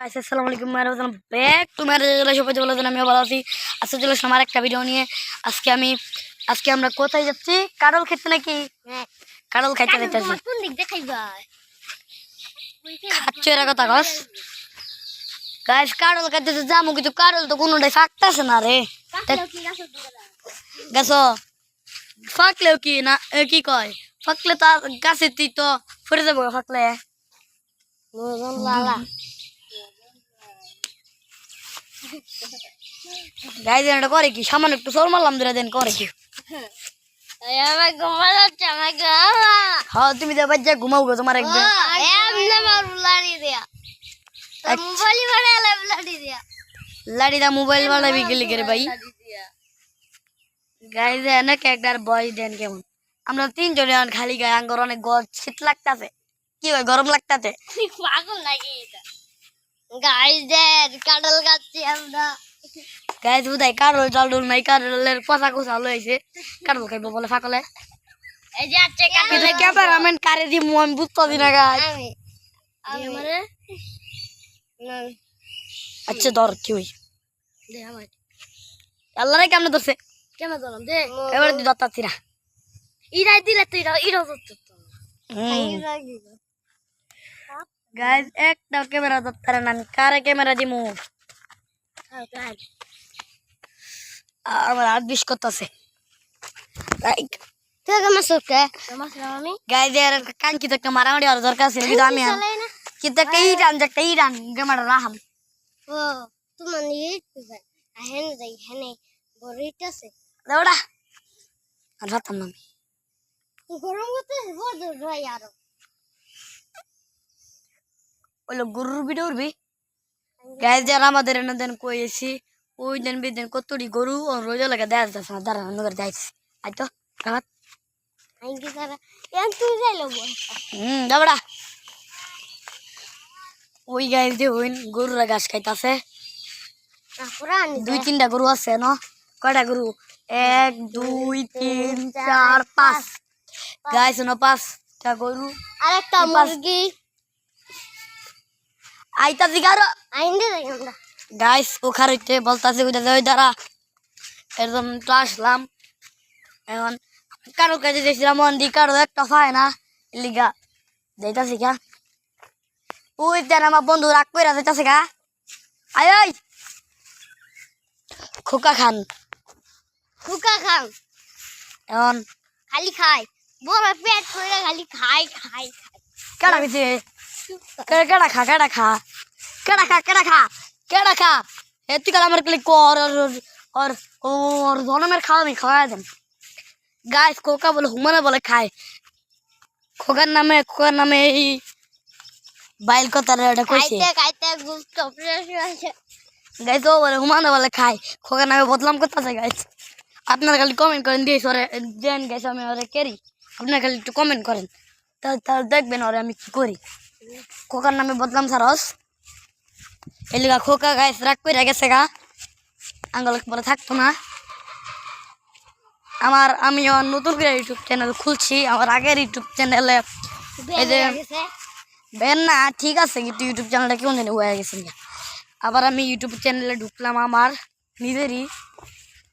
Guys আসসালামু আলাইকুম আর ওয়েলকাম ব্যাক টু রেগুলার সবাই আছেন? আমিও ভালো আছি। আজকে চলে আসলাম আমার একটা ভিডিও নিয়ে। আজকে আমি আজকে আমরা কোথায় যাচ্ছি? কারল খেতে নাকি? কারল খাইতে যাইতেছি। খাচ্ছ এরা কথা কস গাইস কারল খাইতে যাব কিন্তু কারল তো কোনোটাই ফাঁকতেছে না রে। গেছ ফাঁকলেও কি না কি কয়? ফাঁকলে তো গাছে তুই তো ফুটে যাব ফাঁকলে লালা। গাইজ এটা করে কি? সামান্য একটু সর মারলাম, ধরে দেন করে কি? হ্যাঁ, তুমি তো বাচ্চা ঘুমাও গো তোমার একদম। লাড়ি দা মোবাইল বাড়া বিকেলি করে ভাই। গাইজ, এনে কেকটার বয়স দেন কেমন? আমরা তিনজনে খালি গায়ে, আঙ্গর অনেক শীত লাগতাছে। কি হয়, গরম লাগতাছে? পাগল লাগে এটা? গাইস দেখ কাটল গাচ্ছি আমরা। গাইজ বুঝাই কারোর জল ডুল নাই কারোলের পচা কুচা লইছে খাইবো বলে ফাঁকলে। এই যে আছে কিন্তু ক্যামেরাম্যান কারে দি আমি বুঝতে না গাইজ আমি আমি। মানে আচ্ছা ধর কি হই? দে আমার। আল্লাহ রে কেমনে ধরছে? দিলাম দে। এবার তুই ধরতাছি না। ইরাই দিলে তুই ইরাও ধরতে গাইজ একটা ক্যামেরা ধরতারে না আমি কারে ক্যামেরা দিমু আমার হাত বিষ করতেছে তুই কেমন সুখে আমি গাইজ এর কাঞ্চিত একটা মারামারি আর দরকার ছিল কিন্তু আমি আর- চালাই না কিন্তু একটা ইরান যে একটা ইরান ক্যামেরা রাহাম ও তোমার নিয়ে হেন যাই হেনে বড়ইটাছে দেওড়া আর রাতাম না আমি গরম করতে বড় ভাই আরও ওইলো গরুর ভিডিও উঠবি গাইজ যারা আমাদের এনে দেন কইছি ওই দেন বিদেন কতটি গরু রোজ লাগে দেখা যাচ্ছে না দাঁড়া নগর যাইছি। আই তো হুম দেবড়া ওই গাইজ দিয়ে ওই গরুরা ঘাস খাইতাছে। দুই তিনটা গরু আছে ন? কয়টা গরু? এক দুই তিন চার পাঁচ। গাইছ ন? পাঁচটা গরু। এই পাঁচ- মুরগি। আইতা দিগারো আইন দে গাইস ওখার হইতে বলতাছে ওইটা ওই দ্বারা একদম তো আসলাম। এখন কারোর কাছে দেখছিলাম মন্দি কারও একটা পায় না। লিগা যাইতাছি গা। ওই দেন আমার বন্ধু রাগ করে যাইতাছে গা। আয় আয়। খোকা খান। ফুকা খাম এখন খালি খাই বড় পেট করে খালি খাই খাই খাই কেডা গেছে কে- কেডা খা কেডা খা? কেডা খা কেডা খা? কেডা খা? এ তুই কাল আমার ক্লিক কর আর আর জনমের খাওয়া আমি খাওয়া দেন। গাইস কোকা বলে হুমানে বলে খায়। খোকার নামে খোকার নামে এই বাইল কথা এটা কইছে। খাইতে খাইতে গাইস ও বলে হুমানে বলে খায়। খোকার নামে বদলাম করতেছে গাইস। আপনারা খালি কমেন্ট করেন দিয়ে সরে দেন গাইস আমি ওরে কেরি। আপনারা খালি একটু কমেন্ট করেন। তাহলে দেখবেন ওরে আমি কি করি। খোকার নামে বদলাম সারস। এলিগা খোকা গাইস রাগ করে গেছে গা। আঙ্গল বলে থাকতো না। আমার আমি নতুন করে ইউটিউব চ্যানেল খুলছি। আমার আগের ইউটিউব চ্যানেলে এই যে বেন না ঠিক আছে কিন্তু ইউটিউব চ্যানেলটা কেমন জানি হয়ে গেছে। আবার আমি ইউটিউব চ্যানেলে ঢুকলাম আমার নিজেরই।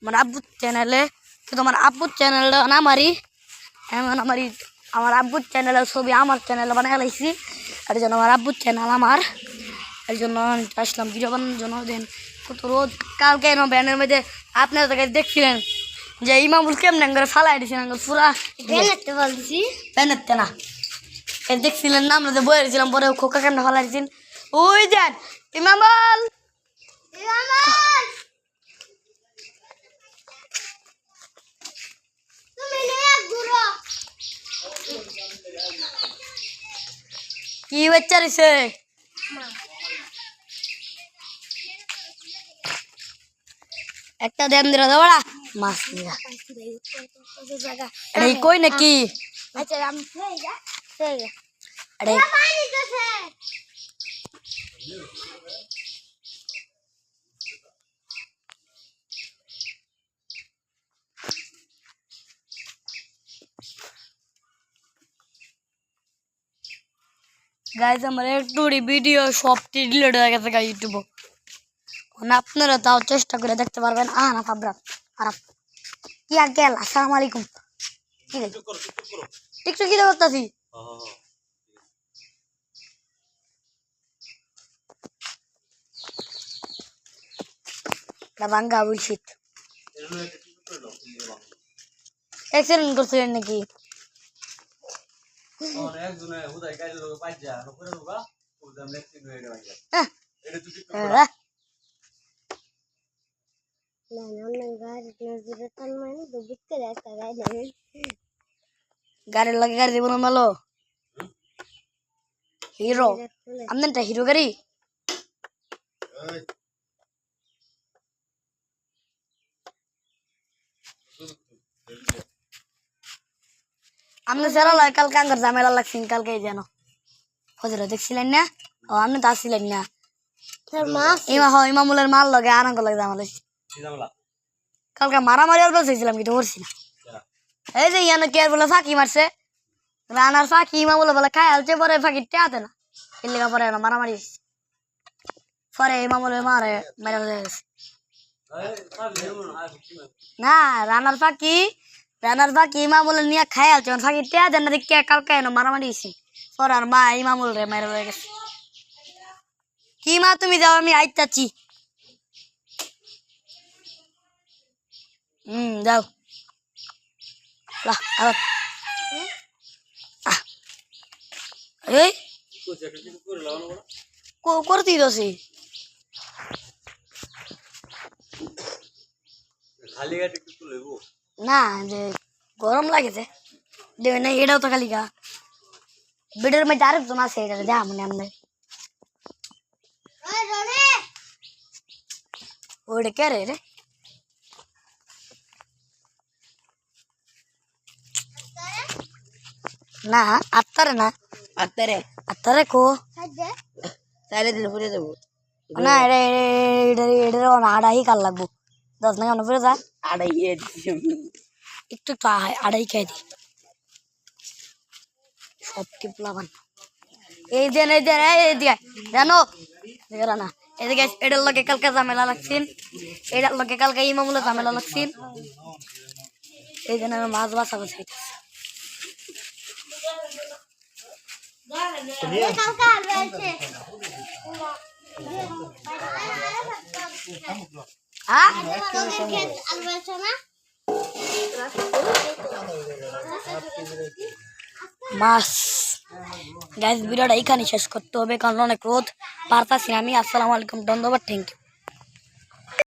আমার আব্বুর চ্যানেলে। কিন্তু আমার আব্বুর চ্যানেলটা না আমারই? এমন আমার আব্বুর চ্যানেলের ছবি আমার চ্যানেলে বানাই লাইছি। আর জন্য আমার আব্বুর চ্যানেল আমার। এর জন্য আমি আসলাম ভিডিও বানানোর জন্য। দেন কত রোদ। কালকে এনো ব্যানের মধ্যে আপনারা তাকে দেখছিলেন যে ইমামুল কেমন করে ফালাই দিয়েছিলেন পুরা। বেনাতে বলছি ব্যানের তেনা দেখছিলেন না আমরা যে বয়ে পরে খোকা কেমন ফালাই দিয়েছেন। ওই দেন ইমামুল তুমি নিয়ে ঘুরো কি বাচ্চা রয়েছে একটা দেন দিলা দেওয়া মাছ দিয়া। কই নাকি? গাইজ আমার একটু ভিডিও সবটি ডিলিট হয়ে গেছে গাই ইউটিউব মানে আপনারা তাও চেষ্টা করে দেখতে পারবেন। আহ না ফাবরা খারাপ। কি আর গেল? আসসালামু আলাইকুম। কি রে? টিকটক কি করতেছি? বাঙ্গা বুলশিট অ্যাক্সিডেন্ট করছিলেন নাকি? একজনে হুদাই গাইলে লোক পাইজা নকরে লোকা ওদাম লেখছি হয়ে গেল এটা তুই হ্যাঁ গাড়ির লাগে গাড়ি দিব না মালো হিরো আপনারটা হিরো গাড়ি আপনি সেরা লয় কালকে আঙ্গার ঝামেলা লাগছেন কালকে যেন। হজরে দেখছিলেন না? ও আপনি তো আসছিলেন না। ইমা হয় ইমামুলের মাল লগে আনন্দ লাগে ঝামেলা। কালকে মারামারি আর বলছিলাম কিন্তু করছি না। এই যে ইয়ানো কে বলে ফাঁকি মারছে? রানার ফাঁকি ইমা বলে বলে খাই আলছে পরে ফাঁকি টেয়াতে না। এর লেগে পরে না মারামারি। পরে ইমা বলে মারে মেরে হয়ে না রানার ফাঁকি রানার ফাঁকি ইমা বলে নিয়ে খাই আলছে ফাঁকি টেয়া দেন দেখি কালকে এনো মারামারি হয়েছে পরে আর মা ইমা বলে মেরে হয়ে গেছে। কি মা তুমি যাও, আমি আইতাছি। হুম, যাও। এই কইছে একটা কিছু করে লাগানো বড় কো- করতেই খালি গাড়ি না যে গরম লাগেছে দেবে না এটাও তো খালি গা বেডের মধ্যে আরেকজন আছে এটা যা মনে আমাদের ওইটা কে রে রে না আত্মারে না আত্মারে আত্মারে কো তাহলে দিলে ফুরে দেবো না এটা এটা এটা আড়াই কাল লাগবো দশ না কেমন ফিরে যা আড়াই একটু একটু আড়াই- খাই দি। সব টিপ লাগান এই দেন এই দেন এই দিকে জানো না এদিকে এটার লগে কালকে ঝামেলা লাগছিন এটার লগে কালকে ইমামুলে ঝামেলা লাগছিন এই জন্য আমি মাছ বাঁচা বাঁচাইতেছি হ্যাঁ। মাছ গ্যাস ভিডিওটা এখানে শেষ করতে হবে কারণ অনেক রোদ। পারতাছি না আমি। আসসালামু আলাইকুম ধন্যবাদ থ্যাংক ইউ